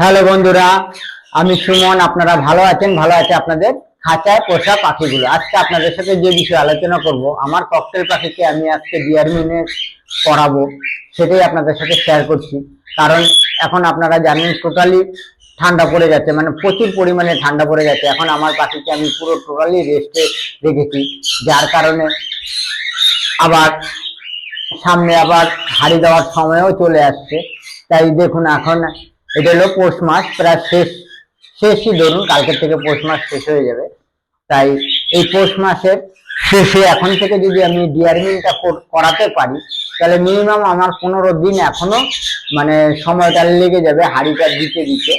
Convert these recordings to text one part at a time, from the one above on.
Hello বন্ধুরা, আমি সুমন, আপনারা ভালো আছেন? ভালো আছে আপনাদের? খাঁচায় পোষা পাখিগুলো। আজকে আপনাদের সাথে যে বিষয়ে আলোচনা করব, আমার ককটেল পাখিকে আমি আজকে ডিয়ারমিনে পড়াবো, সেটাই আপনাদের সাথে শেয়ার করছি। কারণ এখন আপনারা জানেন টোটালি ঠান্ডা পড়ে যাচ্ছে মানে প্রচুর পরিমাণে ঠান্ডা পড়ে যাচ্ছে এখন আমার পাখিকে আমি পুরো টোটালি রেস্টে রেখেছি, যার কারণে আবার সামনে আবার হাড়ি দেওয়ার সময়ও চলে আসছে। তাই দেখুন, এখন এটা হলো পৌষ মাস, প্রায় শেষ, শেষই ধরুন, কালকের থেকে পৌষ মাস শেষ হয়ে যাবে। তাই এই পৌষ মাসের শেষে এখন থেকে যদি আমি ডিয়ারমিনটা করাতে পারি, তাহলে মিনিমাম আমার পনেরো দিন এখনও মানে সময়টা লেগে যাবে হাড়িটা দিতে দিতে।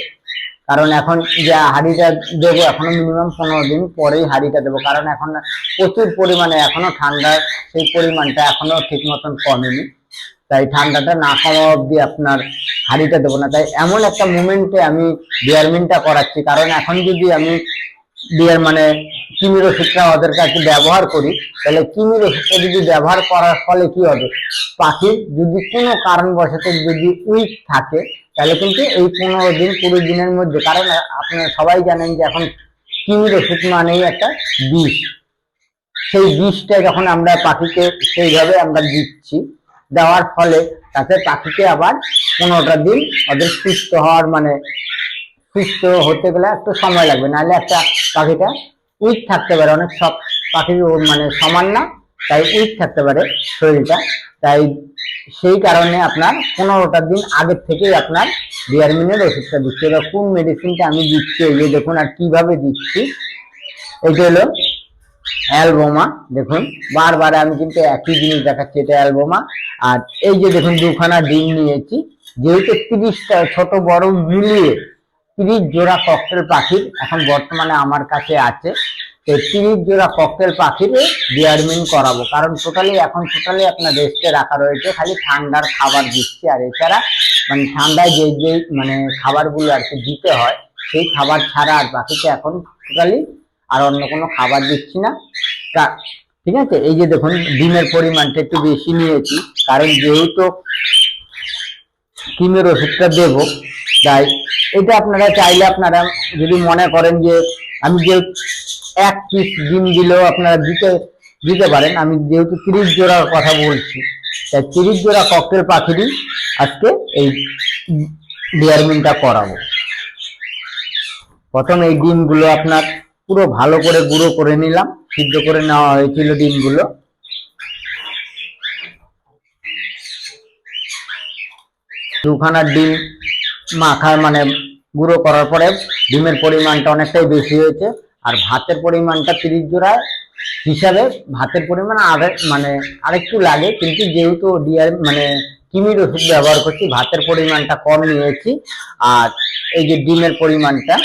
কারণ এখন যে হাড়িটা দেবো এখনও মিনিমাম পনেরো দিন পরেই হাড়িটা দেবো। কারণ এখন প্রচুর পরিমাণে এখনও ঠান্ডার সেই পরিমাণটা এখনও ঠিক মতন কমেনি। তাই ঠান্ডাটা না কমা অবধি আপনার হাড়িটা দেবো না। তাই এমন একটা মুমেন্টে আমি ডিয়ারমিনটা করাচ্ছি। কারণ এখন যদি আমি ডিয়ার মানে কিমির ওষুধটা ওদের কাছে ব্যবহার করি, তাহলে কিমির ওষুধটা যদি ব্যবহার করার ফলে কি হবে? পাখির যদি কোনো কারণবশত যদি উইক থাকে, তাহলে কিন্তু এই পনেরো দিন, কুড়ি দিনের মধ্যে, কারণ আপনারা সবাই জানেন যে এখন কিমির ওষুধ মানেই একটা বিষ। সেই বিষটা যখন আমরা পাখিকে সেইভাবে আমরা দিচ্ছি দেওয়ার ফলে তাতে পাখিকে আবার পনেরোটা দিন ওদের সুস্থ হওয়ার মানে সুস্থ হতে গেলে একটু সময় লাগবে। নাহলে একটা পাখিটা উইক থাকতে পারে। অনেক সব পাখি মানে সমান না, তাই উইক থাকতে পারে শরীরটা। তাই সেই কারণে আপনার পনেরোটা দিন আগের থেকেই আপনার ডিয়ারমিনের ওষুধটা দিচ্ছি। এবার কোন মেডিসিনটা আমি দিচ্ছি? এই দেখুন আর কীভাবে দিচ্ছি। এটা হলো অ্যালবোমা, দেখুন, বারবার আমি কিন্তু একই জিনিস দেখাচ্ছি, এটা অ্যালবোমা। আর এই যে দেখুন, দুখানা ডিম নিয়েছি, যেহেতু তিরিশটা, ছোট, বড় মিলিয়ে তিরিশ জোড়া ককটেল পাখির এখন বর্তমানে আমার কাছে আছে তো তিরিশ জোড়া ককটেল পাখির ডিয়ারমিন করাবো। কারণ টোটালি এখন টোটালি আপনার রেস্টে রাখা রয়েছে, খালি ঠান্ডার খাবার দিচ্ছি। আর এছাড়া মানে ঠান্ডায় যে যে মানে খাবারগুলো আর কি দিতে হয়, সেই খাবার ছাড়া আর পাখিকে এখন টোটালি আর অন্য কোনো খাবার দিচ্ছি না। ঠিক আছে? এই যে দেখুন, ডিমের পরিমাণটা একটু বেশি নিয়েছি। কারণ যেহেতু ডিমের ওষুধটা দেব, তাই এটা আপনারা চাইলে আপনারা যদি মনে করেন যে আমি যে এক পিস ডিম দিলেও আপনারা দিতে দিতে পারেন। আমি যেহেতু তিরিশ জোড়ার কথা বলছি, তাই তিরিশ জোড়া ককটেল পাখিরই আজকে এই ডিয়ারমিনটা করাবো। প্রথম এই ডিমগুলো আপনার পুরো ভালো করে গুঁড়ো করে নিলাম, সিদ্ধ করে নেওয়া হয়েছিল ডিমগুলো। দুখানা ডিম মাখা মানে গুঁড়ো করার পরে ডিমের পরিমাণটা অনেকটাই বেশি হয়েছে, আর ভাতের পরিমাণটা তিরিশ জোড়ায় হিসাবে ভাতের পরিমাণ আরে মানে আরেকটু লাগে, কিন্তু যেহেতু ডিয়ার মানে কিমির ওষুধ ব্যবহার করছি, ভাতের পরিমাণটা কম নিয়েছি, আর এই যে ডিমের পরিমাণটা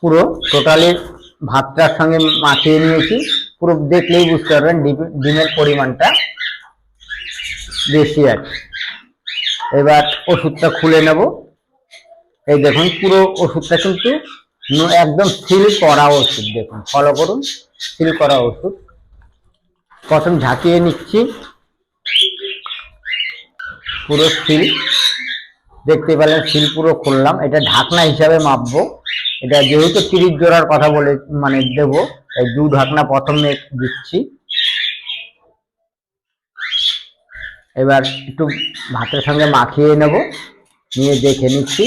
পুরো টোটালি ভাতটার সঙ্গে মাখিয়ে নিয়েছি। পুরো দেখলেই বুঝতে পারবেন ডিম- ডিমের পরিমাণটা বেশি আছে। এবার ওষুধটা খুলে নেব। এই দেখুন, পুরো ওষুধটা কিন্তু একদম সিল করা ওষুধ, দেখুন ফলো করুন সিল করা ওষুধ। প্রথম ঝাঁকিয়ে নিচ্ছি। পুরো সিল দেখতে পেলেন সিল পুরো খুললাম। এটা ঢাকনা হিসাবে মাপবো। এটা যেহেতু তিরিশ জোড়ার কথা বলে মানে দেব, তাই দু ঢাকনা প্রথমে দিচ্ছি। এবার একটু ভাতের সঙ্গে মাখিয়ে নেব, নিয়ে দেখে নিচ্ছি।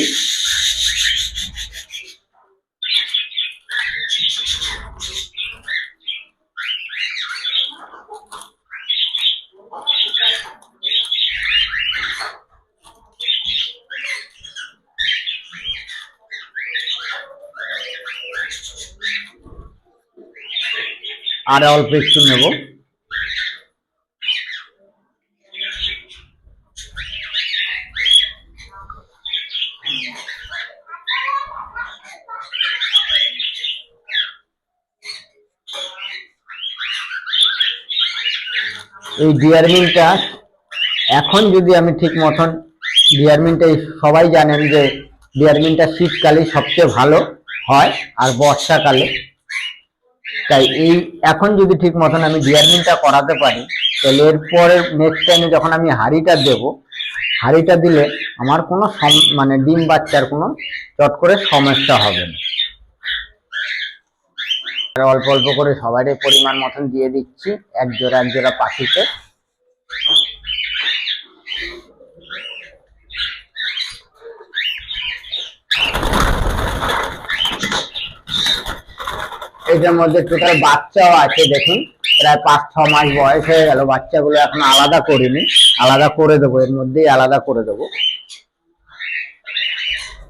আর অল্প একটু নেব। এই ডিয়ারমিনটা এখন যদি আমি ঠিক মতন ডিয়ারমিনটা সবাই জানেন যে ডিয়ারমিনটা শীতকালে সবচেয়ে ভালো হয় আর বর্ষাকালে। তাই এই এখন যদি ঠিক মতন আমি ডিয়ারমিনটা করাতে পারি, তাহলে এরপরে নেক্সট টাইমে যখন আমি হাড়িটা দেব, হাড়িটা দিলে আমার কোনো মানে ডিম বাচ্চার কোনো চট করে সমস্যা হবে না। অল্প অল্প করে সবারই পরিমাণ মতন দিয়ে দিচ্ছি এক জোড়া এক জোড়া পাখিতে এটার মধ্যে টোটাল বাচ্চাও আছে, দেখুন। প্রায় পাঁচ, ছ মাস বয়স হয়ে গেল, বাচ্চাগুলো এখন আলাদা করিনি। আলাদা করে দেবো, এর মধ্যেই আলাদা করে দেবো।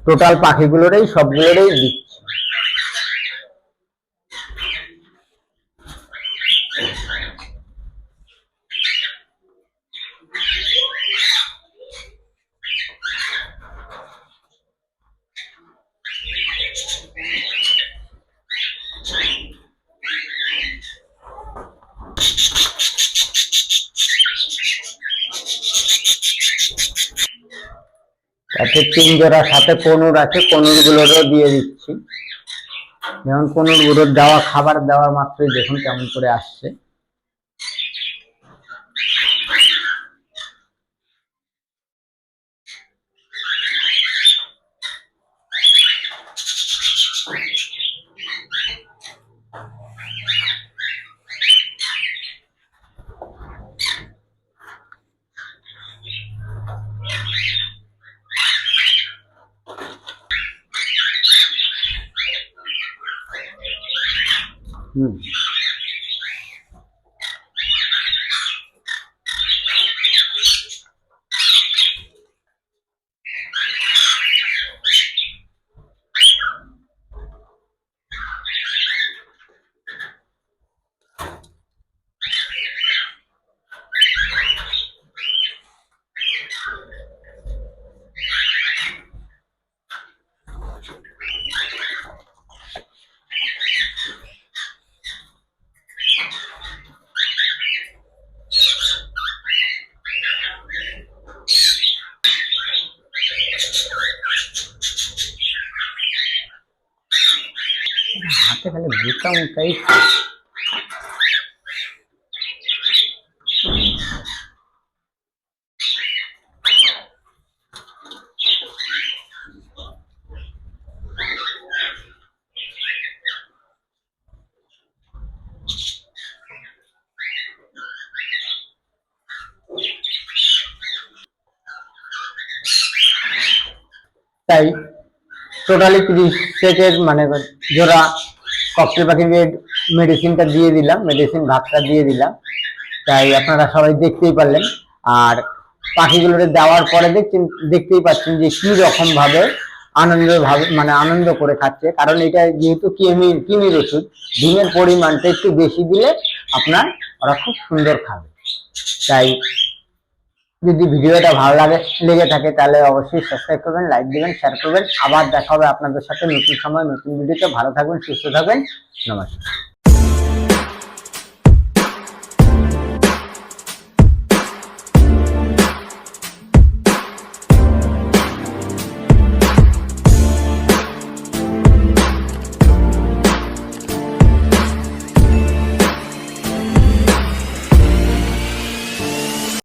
টোটাল পাখিগুলোরই, সবগুলোরই তাতে তিন জোড়া, সাথে কনুর আছে কনুর গুলোরও দিয়ে দিচ্ছি। যেমন কনুরগুলোর দেওয়া, খাবার দেওয়া মাত্রই দেখুন কেমন করে আসছে। 음. children. হাতে খালি বুটা মুটাই তাই টোটালি তিরিশ সেটের মানে জোড়া ককটেল পাখির মেডিসিনটা দিয়ে দিলাম মেডিসিন ভাতটা দিয়ে দিলাম। তাই আপনারা সবাই দেখতেই পারলেন। আর পাখিগুলোকে দেওয়ার পরে দেখছেন, দেখতেই পাচ্ছেন যে কি রকম ভাবে আনন্দ ভাবে মানে আনন্দ করে খাচ্ছে। কারণ এটা যেহেতু কিমি কিমির ওষুধ, ডিমের পরিমাণটা একটু বেশি দিলে আপনার ওরা খুব সুন্দর খাবে। তাই যদি ভিডিওটা ভালো লাগে, লেগে থাকে, তাহলে অবশ্যই সাবস্ক্রাইব করবেন লাইক দিবেন শেয়ার করবেন। আবার দেখা হবে আপনাদের সাথে নতুন সময়, নতুন ভিডিওতে। ভালো থাকবেন সুস্থ থাকবেন নমস্কার।